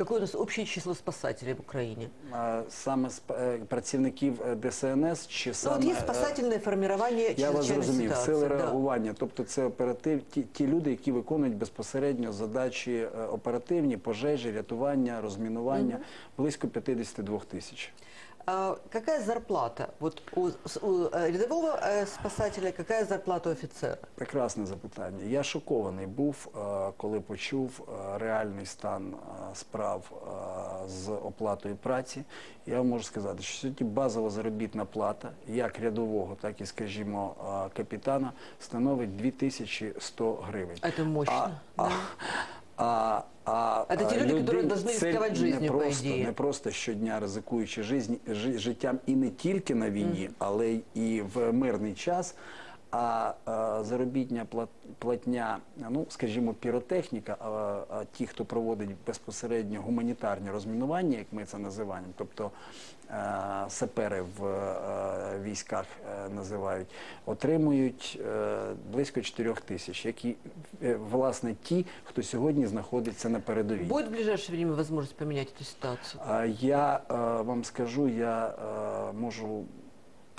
какое у нас общее число спасателей в Украине? Саме е, працівників е, ДСНС чи саме Ну, от є спасательне формирование Я вас зрозумів, сили да. реагування, тобто це оператив, ті, ті люди, які виконують безпосередньо задачі е, оперативні, пожежі, рятування, розмінування, близько 52 тисяч. А какая зарплата вот у, с- у, э, рядового э, спасателя, какая зарплата у офицера? Прекрасне запитання. Я шокований був, е, коли почув е, реальний стан е, справ е, з оплатою праці. Я вам можу сказати, що сьогодні базова заробітна плата, як рядового, так і, скажімо, е, капітана, становить 2100 гривень. Это мощно. А, а, а, а, Это те а люди, которые людині должны це рисковать не жизнью, по просто, идее. не просто щодня ризикуючи жизнь, жи- життям і не тільки на війні, але й і в мирний час. А, заробітня платня, ну скажімо, піротехніка, а, ті, хто проводить безпосередньо гуманітарні розмінування, як ми це називаємо, тобто сапери в військах е, називають, отримують е, близько 4 тисяч, які е, власне ті, хто сьогодні знаходиться на передовій. Будет в ближайшее время возможность поменять эту ситуацию? А Я вам скажу, я можу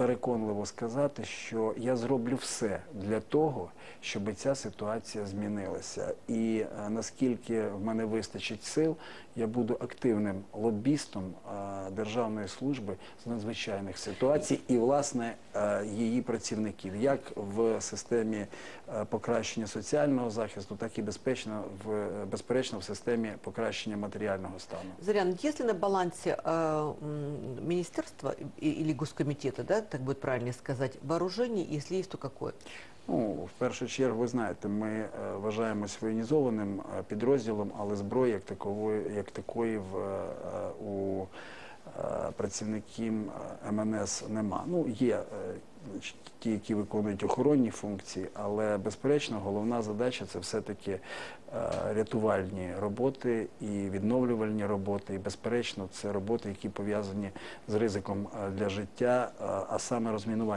переконливо сказати, що я зроблю все для того, щоб ця ситуація змінилася. І е, наскільки в мене вистачить сил, я буду активним лобістом е, Державної служби з надзвичайних ситуацій і, власне, е, її працівників, як в системі покращення соціального захисту, так і безпечно в безперечно в системі покращення матеріального стану. Зарян, если на балансе э, м, министерства и- или госкомитета, да, так будет правильнее сказать, вооружений, если есть, то какое? Ну, в першу чергу, ви знаєте, ми вважаємося вважаємось воєнізованим е, підрозділом, але зброї як такової, як такої в, е, е, у е, працівників е, МНС нема. Ну, є е, ті, які виконують охоронні функції, але безперечно головна задача це все-таки е, рятувальні роботи і відновлювальні роботи. І безперечно, це роботи, які пов'язані з ризиком е, для життя, е, а саме розмінування.